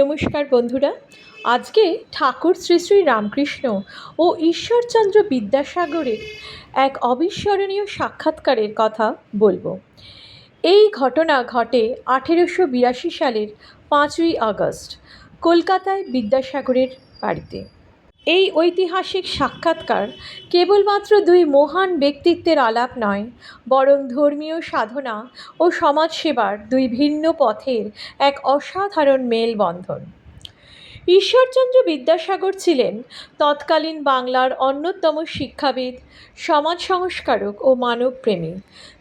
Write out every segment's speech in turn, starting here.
নমস্কার বন্ধুরা। আজকে ঠাকুর শ্রী শ্রী রামকৃষ্ণ ও ঈশ্বরচন্দ্র বিদ্যাসাগরের এক অবিস্মরণীয় সাক্ষাৎকারের কথা বলব। এই ঘটনা ঘটে আঠেরোশো বিরাশি সালের পাঁচই আগস্ট, কলকাতায় বিদ্যাসাগরের বাড়িতে। এই ঐতিহাসিক সাক্ষাৎকার কেবলমাত্র দুই মহান ব্যক্তিত্বের আলাপ নয়, বরং ধর্মীয় সাধনা ও সমাজসেবার দুই ভিন্ন পথের এক অসাধারণ মেলবন্ধন। ঈশ্বরচন্দ্র বিদ্যাসাগর ছিলেন তৎকালীন বাংলার অন্যতম শিক্ষাবিদ, সমাজ সংস্কারক ও মানবপ্রেমী,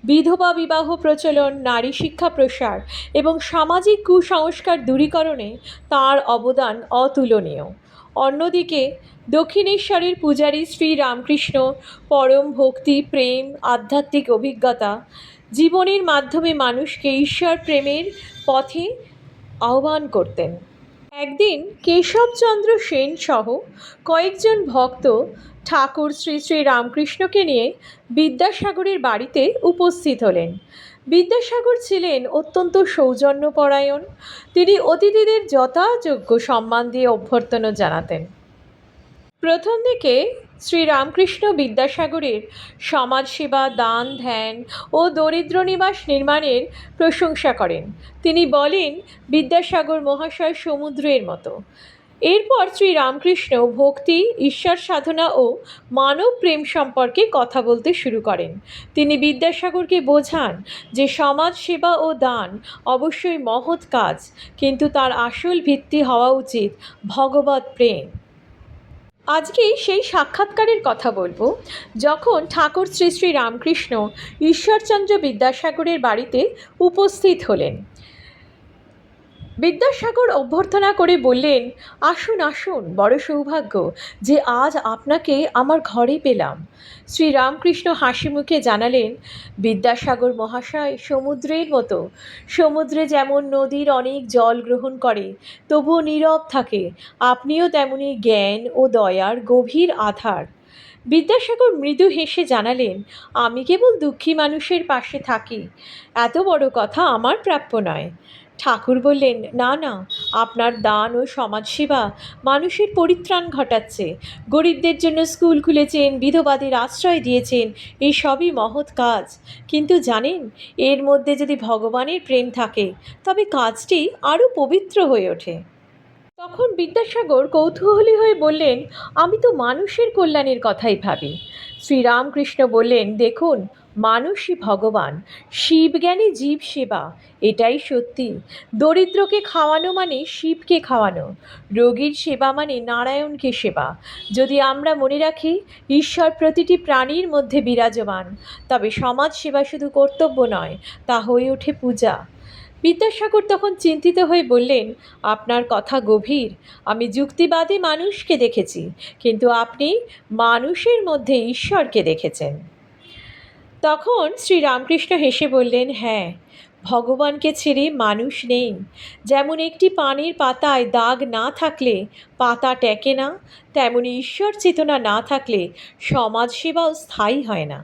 বিধবা বিবাহ প্রচলন, নারী শিক্ষা প্রসার এবং সামাজিক কুসংস্কার দূরীকরণে তাঁর অবদান অতুলনীয়। অন্যদিকে দক্ষিণেশ্বরের পূজারী শ্রী রামকৃষ্ণ, পরম ভক্তি, প্রেম, আধ্যাত্মিক অভিজ্ঞতা, জীবনের মাধ্যমে মানুষকে ঈশ্বর প্রেমের পথে আহ্বান করতেন। একদিন কেশবচন্দ্র সেন সহ কয়েকজন ভক্ত ঠাকুর শ্রী শ্রী রামকৃষ্ণকে নিয়ে বিদ্যাসাগরের বাড়িতে উপস্থিত হলেন। বিদ্যাসাগর ছিলেন অত্যন্ত সৌজন্যপরায়ণ। তিনি অতিথিদের যথাযোগ্য সম্মান দিয়ে অভ্যর্থনা জানাতেন। প্রথম দিকে শ্রী রামকৃষ্ণ বিদ্যাসাগরের সমাজসেবা, দান, ধ্যান ও দরিদ্র নিবাস নির্মাণের প্রশংসা করেন। তিনি বলেন, বিদ্যাসাগর মহাশয় সমুদ্রের মতো। এরপর শ্রী রামকৃষ্ণ ভক্তি, ঈশ্বর সাধনা ও মানব প্রেম সম্পর্কে কথা বলতে শুরু করেন। তিনি বিদ্যাসাগরকে বোঝান যে সমাজ সেবা ও দান অবশ্যই মহৎ কাজ, কিন্তু তার আসল ভিত্তি হওয়া উচিত ভগবত প্রেম। আজকে সেই সাক্ষাৎকারের কথা বলব। যখন ঠাকুর শ্রী শ্রী রামকৃষ্ণ ঈশ্বরচন্দ্র বিদ্যাসাগরের বাড়িতে উপস্থিত হলেন বিদ্যাসাগর অভ্যর্থনা করে বললেন, আসুন আসুন, বড় সৌভাগ্য যে আজ আপনাকে আমার ঘরে পেলাম। শ্রী রামকৃষ্ণ হাসি মুখে জানালেন, বিদ্যাসাগর মহাশয়, সমুদ্রের মতো। সমুদ্রে যেমন নদীর অনেক জল গ্রহণ করে, তবুও নীরব থাকে। আপনিও তেমনি জ্ঞান ও দয়ার গভীর আধার। বিদ্যাসাগর মৃদু হেসে জানালেন, আমি কেবল দুঃখী মানুষের পাশে থাকি। এত বড় কথা আমার প্রাপ্য নয়। ঠাকুর বললেন, না না, আপনার দান ও সমাজসেবা মানুষের পরিত্রাণ ঘটাচ্ছে। গরিবদের জন্য স্কুল খুলেছেন, বিধবাদের আশ্রয় দিয়েছেন, এই সবই মহৎ কাজ। কিন্তু জানেন, এর মধ্যে যদি ভগবানের প্রেম থাকে, তবে কাজটি আরও পবিত্র হয়ে ওঠে। তখন বিদ্যাসাগর কৌতূহলী হয়ে বললেন, আমি তো মানুষের কল্যাণের কথাই ভাবি। শ্রীরামকৃষ্ণ বললেন, দেখুন, মানুষই ভগবান, শিবজ্ঞানী জীব সেবা, এটাই সত্যি। দরিদ্রকে খাওয়ানো মানে শিবকে খাওয়ানো, রোগীর সেবা মানে নারায়ণকে সেবা। যদি আমরা মনে রাখি, ঈশ্বর প্রতিটি প্রাণীর মধ্যে বিরাজমান, তবে সমাজ সেবা শুধু কর্তব্য নয়, তা হয়ে ওঠে পূজা। বিদ্যাসাগর তখন চিন্তিত হয়ে বললেন, আপনার কথা গভীর। আমি যুক্তিবাদী মানুষকে দেখেছি, কিন্তু আপনি মানুষের মধ্যে ঈশ্বরকে দেখেছেন। তখন শ্রী রামকৃষ্ণ হেসে বললেন হ্যাঁ ভগবানকে ছেড়ে মানুষ নেই। যেমন একটি পানির পাতায় দাগ না থাকলে পাতা টেকে না, তেমনি ঈশ্বর চেতনা না থাকলে সমাজসেবাও স্থায়ী হয় না।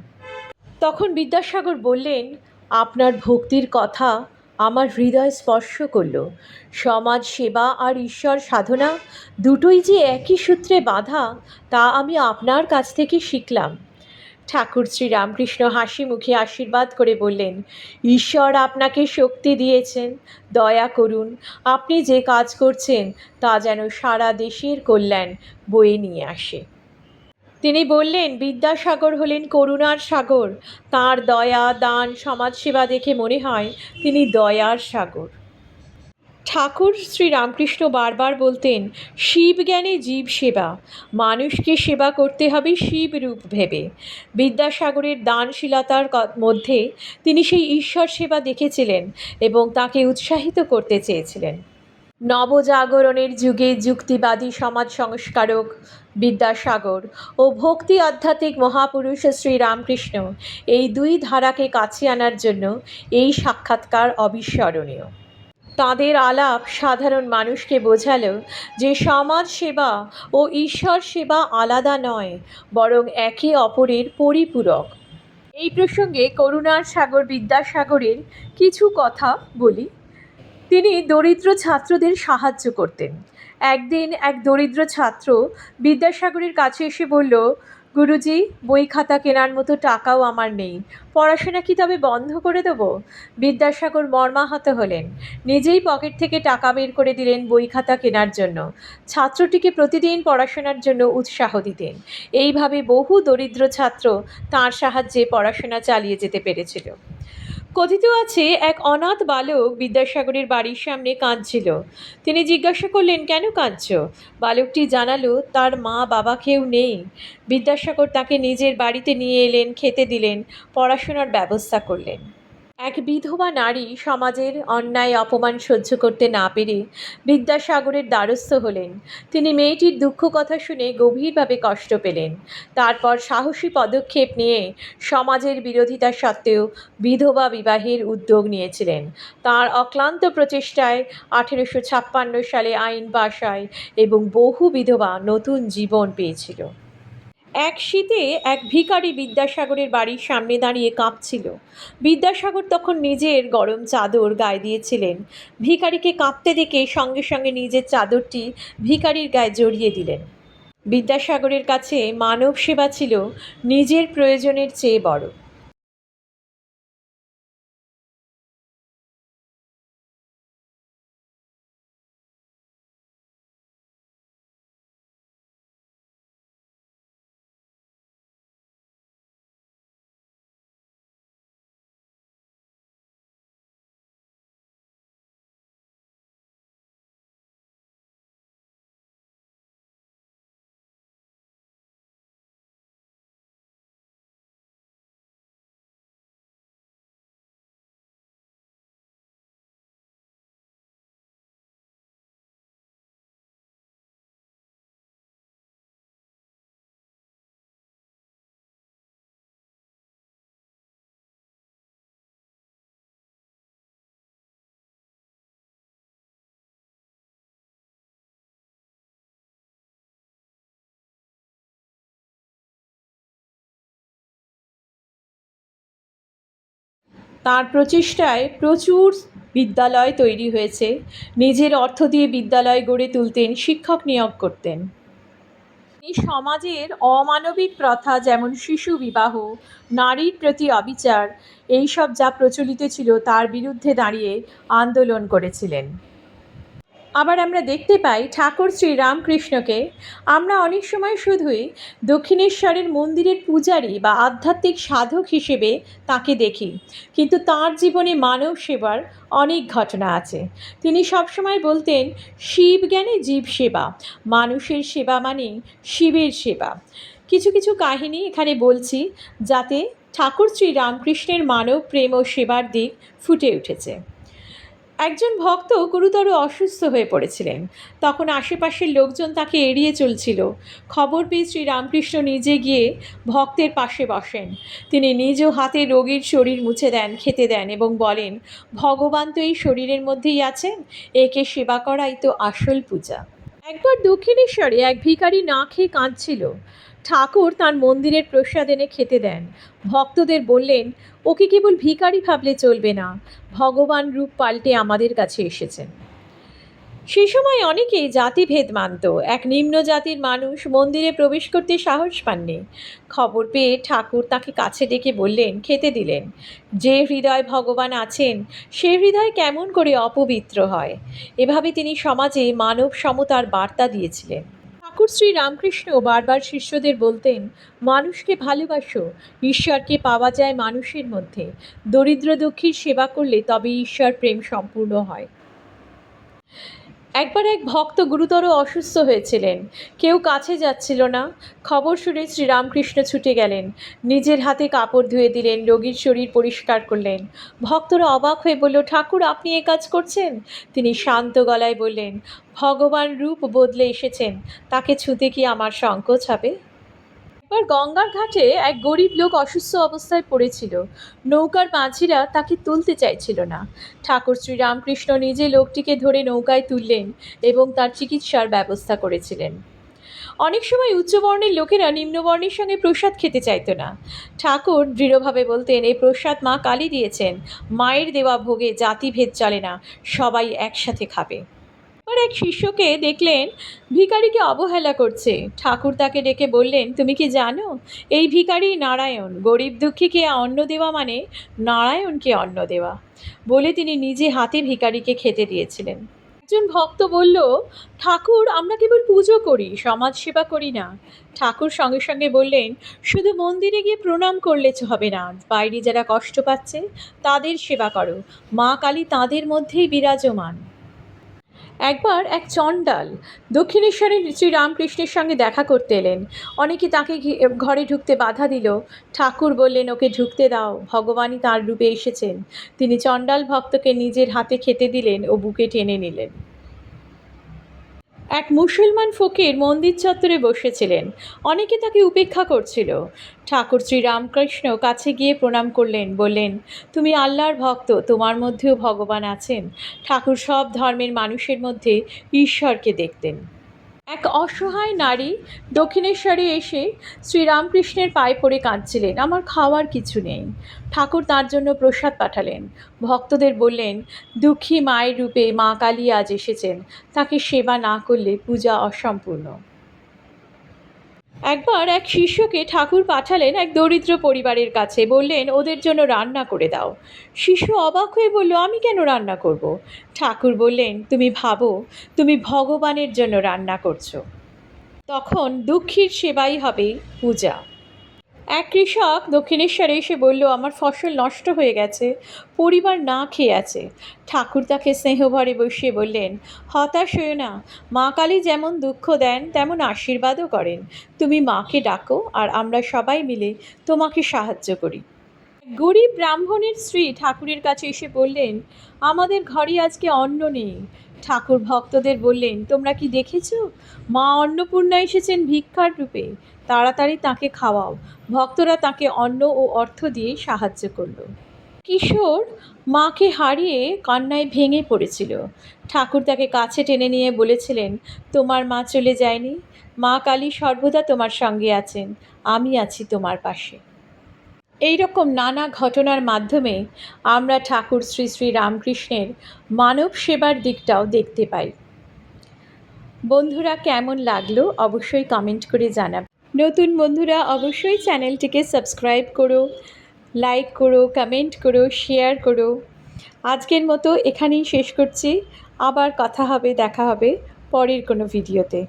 তখন বিদ্যাসাগর বললেন, আপনার ভক্তির কথা আমার হৃদয় স্পর্শ করল। সমাজ সেবা আর ঈশ্বর সাধনা দুটোই যে একই সূত্রে বাঁধা, তা আমি আপনার কাছ থেকে শিখলাম। ঠাকুর শ্রী রামকৃষ্ণ হাসি মুখে আশীর্বাদ করে বললেন, ঈশ্বর আপনাকে শক্তি দিয়েছেন। দয়া করুন, আপনি যে কাজ করছেন, তা যেন সারা দেশের কল্যাণ বয়ে নিয়ে আসে। তিনি বললেন, বিদ্যাসাগর হলেন করুণার সাগর। তার দয়া, দান, সমাজসেবা দেখে মনে হয় তিনি দয়ার সাগর। ঠাকুর শ্রী রামকৃষ্ণ বারবার বলতেন শিব জ্ঞানে জীব সেবা। মানুষকে সেবা করতে হবে শিব রূপ ভেবে। বিদ্যাসাগরের দানশীলতার মধ্যে তিনি সেই ঈশ্বর সেবা দেখেছিলেন এবং তাকে উৎসাহিত করতে চেয়েছিলেন। নবজাগরণের যুগে যুক্তিবাদী সমাজ সংস্কারক বিদ্যাসাগর ও ভক্তি আধ্যাত্মিক মহাপুরুষ শ্রী রামকৃষ্ণ এই দুই ধারাকে কাছে আনার জন্য এই সাক্ষাৎকার অবিস্মরণীয়। তাঁদের আলাপ সাধারণ মানুষকে বোঝালো যে সমাজ সেবা ও ঈশ্বর সেবা আলাদা নয়, বরং একে অপরের পরিপূরক। এই প্রসঙ্গে করুণার সাগর বিদ্যাসাগরের কিছু কথা বলি। তিনি দরিদ্র ছাত্রদের সাহায্য করতেন। একদিন এক দরিদ্র ছাত্র বিদ্যাসাগরের কাছে এসে বলল, গুরুজি, বই খাতা কেনার মতো টাকাও আমার নেই। পড়াশোনা কি তবে বন্ধ করে দেবো? বিদ্যাসাগর মর্মাহত হলেন। নিজেই পকেট থেকে টাকা বের করে দিলেন বই খাতা কেনার জন্য। ছাত্রটিকে প্রতিদিন পড়াশোনার জন্য উৎসাহ দিতেন। এইভাবে বহু দরিদ্র ছাত্র তার সাহায্যে পড়াশোনা চালিয়ে যেতে পেরেছিল। কথিত আছে, এক অনাথ বালক বিদ্যাসাগরের বাড়ির সামনে কাঁদছিল। তিনি জিজ্ঞাসা করলেন, কেন কাঁদছ? বালকটি জানালো, তার মা বাবা কেউ নেই। বিদ্যাসাগর তাকে নিজের বাড়িতে নিয়ে এলেন, খেতে দিলেন, পড়াশোনার ব্যবস্থা করলেন। এক বিধবা নারী সমাজের অন্যায় অপমান সহ্য করতে না পেরে বিদ্যাসাগরের দ্বারস্থ হলেন। তিনি মেয়েটির দুঃখ কথা শুনে গভীরভাবে কষ্ট পেলেন। তারপর সাহসী পদক্ষেপ নিয়ে সমাজের বিরোধিতা সত্ত্বেও বিধবা বিবাহের উদ্যোগ নিয়েছিলেন। তার অক্লান্ত প্রচেষ্টায় আঠেরোশো ছাপ্পান্ন সালে আইন পাশ এবং বহু বিধবা নতুন জীবন পেয়েছিল। এক শীতে এক ভিকারি বিদ্যাসাগরের বাড়ির সামনে দাঁড়িয়ে কাঁপছিল। বিদ্যাসাগর তখন নিজের গরম চাদর গায়ে দিয়েছিলেন। ভিকারিকে কাঁপতে দেখে সঙ্গে সঙ্গে নিজের চাদরটি ভিকারির গায়ে জড়িয়ে দিলেন। বিদ্যাসাগরের কাছে মানব সেবা ছিল নিজের প্রয়োজনের চেয়ে বড়। তার প্রচেষ্টায় প্রচুর বিদ্যালয় তৈরি হয়েছে। নিজের অর্থ দিয়ে বিদ্যালয় গড়ে তুলতেন, শিক্ষক নিয়োগ করতেন। এই সমাজের অমানবিক প্রথা যেমন শিশু বিবাহ, নারীর প্রতি অবিচার, এইসব যা প্রচলিত ছিল তার বিরুদ্ধে দাঁড়িয়ে আন্দোলন করেছিলেন। আবার আমরা দেখতে পাই ঠাকুর শ্রী রামকৃষ্ণকে। আমরা অনেক সময় শুধুই দক্ষিণেশ্বরের মন্দিরের পূজারী বা আধ্যাত্মিক সাধক হিসেবে তাকে দেখি। কিন্তু তার জীবনে মানব সেবার অনেক ঘটনা আছে। তিনি সবসময় বলতেন, শিব জ্ঞানে জীব সেবা, মানুষের সেবা মানে শিবের সেবা। কিছু কিছু কাহিনী এখানে বলছি, যাতে ঠাকুর শ্রী রামকৃষ্ণের মানব প্রেম ও সেবার দিক ফুটে উঠেছে। একজন ভক্ত গুরুতর অসুস্থ হয়ে পড়েছিলেন। তখন আশেপাশের লোকজন তাকে এড়িয়ে চলছিল। খবর পেয়ে শ্রীরামকৃষ্ণ নিজে গিয়ে ভক্তের পাশে বসেন। তিনি নিজ হাতে রোগীর শরীর মুছে দেন, খেতে দেন এবং বলেন, ভগবান তো এই শরীরের মধ্যেই আছেন, একে সেবা করাই তো আসল পূজা। একবার দক্ষিণেশ্বরে এক ভিখারি না খেয়ে কাঁদছিল। ঠাকুর তার মন্দিরের প্রসাদ এনে খেতে দেন। ভক্তদের বললেন, ওকে কেবল ভিখারি ভাবলে চলবে না। ভগবান রূপ পাল্টে আমাদের কাছে এসেছেন। সে সময় অনেকেই জাতিভেদ মানত। এক নিম্ন জাতির মানুষ মন্দিরে প্রবেশ করতে সাহস পাননি। খবর পেয়ে ঠাকুর তাকে কাছে ডেকে বললেন, খেতে দিলেন। যে হৃদয় ভগবান আছেন, সে হৃদয় কেমন করে অপবিত্র হয়? এভাবে তিনি সমাজে মানব সমতার বার্তা দিয়েছিলেন। ঠাকুর শ্রী রামকৃষ্ণ বারবার শিষ্যদের বলতেন, মানুষকে ভালোবাসো, ঈশ্বরকে পাওয়া যায় মানুষের মধ্যে। দরিদ্র দুঃখীর সেবা করলে তবে ঈশ্বর প্রেম সম্পূর্ণ হয়। একবার এক ভক্ত গুরুতর অসুস্থ হয়েছিলেন। কেউ কাছে যাচ্ছিল না। খবর শুনে শ্রীরামকৃষ্ণ ছুটে গেলেন। নিজের হাতে কাপড় ধুয়ে দিলেন, রোগীর শরীর পরিষ্কার করলেন। ভক্তরা অবাক হয়ে বলল, ঠাকুর, আপনি এ কাজ করছেন? তিনি শান্ত গলায় বললেন, ভগবান রূপ বদলে এসেছেন। তাকে ছুঁতে কি আমার সংকোচ হবে? একবার গঙ্গার ঘাটে এক গরিব লোক অসুস্থ অবস্থায় পড়েছিল। নৌকার মাঝিরা তাকে তুলতে চাইছিল না। ঠাকুর শ্রীরামকৃষ্ণ নিজে লোকটিকে ধরে নৌকায় তুললেন এবং তার চিকিৎসার ব্যবস্থা করেছিলেন। অনেক সময় উচ্চবর্ণের লোকেরা নিম্নবর্ণের সঙ্গে প্রসাদ খেতে চাইতো না। ঠাকুর দৃঢ়ভাবে বলতেন এই প্রসাদ মা কালী দিয়েছেন। মায়ের দেওয়া ভোগে জাতিভেদ চলে না, সবাই একসাথে খাবে। এবার এক শিষ্যকে দেখলেন ভিখারিকে অবহেলা করছে। ঠাকুর তাকে ডেকে বললেন, তুমি কি জানো, এই ভিখারি নারায়ণ, গরিব দুঃখীকে অন্ন দেওয়া মানে নারায়ণকে অন্ন দেওয়া। বলে তিনি নিজে হাতে ভিখারিকে খেতে দিয়েছিলেন। একজন ভক্ত বলল, ঠাকুর, আমরা কেবল পুজো করি, সমাজ সেবা করি না। ঠাকুর সঙ্গে সঙ্গে বললেন, শুধু মন্দিরে গিয়ে প্রণাম করলে হবে না, বাইরে যারা কষ্ট পাচ্ছে, তাদের সেবা করো। মা কালী তাদের মধ্যেই বিরাজমান। একবার এক চণ্ডাল দক্ষিণেশ্বরের শ্রীরামকৃষ্ণের সঙ্গে দেখা করতে এলেন। অনেকে তাকে ঘরে ঢুকতে বাধা দিল। ঠাকুর বললেন, ওকে ঢুকতে দাও, ভগবানই তার রূপে এসেছেন। তিনি চণ্ডাল ভক্তকে নিজের হাতে খেতে দিলেন ও বুকে টেনে নিলেন। এক মুসলমান ফকির মন্দির চত্বরে বসেছিলেন। অনেকে তাকে উপেক্ষা করছিল। ঠাকুর শ্রী রামকৃষ্ণ কাছে গিয়ে প্রণাম করলেন, বললেন, তুমি আল্লাহর ভক্ত, তোমার মধ্যেও ভগবান আছেন। ঠাকুর সব ধর্মের মানুষের মধ্যে ঈশ্বরকে দেখতেন। এক অসহায় নারী দক্ষিণেশ্বরে এসে শ্রীরামকৃষ্ণের পায়ে পড়ে কাঁদছিলেন। আমার খাওয়ার কিছু নেই। ঠাকুর তার জন্য প্রসাদ পাঠালেন। ভক্তদের বললেন, দুঃখী মায়ের রূপে মা কালী আজ এসেছেন। তাকে সেবা না করলে পূজা অসম্পূর্ণ। একবার এক শিষ্যকে ঠাকুর পাঠালেন এক দরিদ্র পরিবারের কাছে। বললেন, ওদের জন্য রান্না করে দাও। শিশু অবাক হয়ে বলল, আমি কেন রান্না করব? ঠাকুর বললেন, তুমি ভাবো, তুমি ভগবানের জন্য রান্না করছ। তখন দুঃখীর সেবাই হবে পূজা। এক কৃষক দক্ষিণেশ্বরে এসে বলল, আমার ফসল নষ্ট হয়ে গেছে, পরিবার না খেয়ে আছে। ঠাকুর তাকে স্নেহভরে বসিয়ে বললেন, হতাশ হয়েও না, মা কালী যেমন দুঃখ দেন, তেমন আশীর্বাদও করেন। তুমি মাকে ডাকো আর আমরা সবাই মিলে তোমাকে সাহায্য করি। গরিব ব্রাহ্মণের স্ত্রী ঠাকুরের কাছে এসে বললেন, আমাদের ঘরে আজকে অন্ন নেই ঠাকুর ভক্তদের বললেন, তোমরা কি দেখেছ? মা অন্নপূর্ণা এসেছেন ভিক্ষার রূপে। তাড়াতাড়ি তাকে খাওয়াও। ভক্তরা তাকে অন্ন ও অর্থ দিয়ে সাহায্য করল। কিশোর মাকে হারিয়ে কান্নায় ভেঙে পড়েছিল। ঠাকুর তাকে কাছে টেনে নিয়ে বলেছিলেন, তোমার মা চলে যায়নি। মা কালী সর্বদা তোমার সঙ্গে আছেন। আমি আছি তোমার পাশে। এই রকম নানা ঘটনার মাধ্যমে আমরা ঠাকুর শ্রী শ্রী রামকৃষ্ণের মানব সেবার দিকটাও দেখতে পাই। বন্ধুরা, কেমন লাগল অবশ্যই কমেন্ট করে জানাবে। নতুন বন্ধুরা, অবশ্যই চ্যানেলটিকে সাবস্ক্রাইব করো লাইক করো কমেন্ট করো শেয়ার করো। আজকের মতো এখানেই শেষ করছি। আবার কথা হবে, দেখা হবে পরের কোনো ভিডিওতে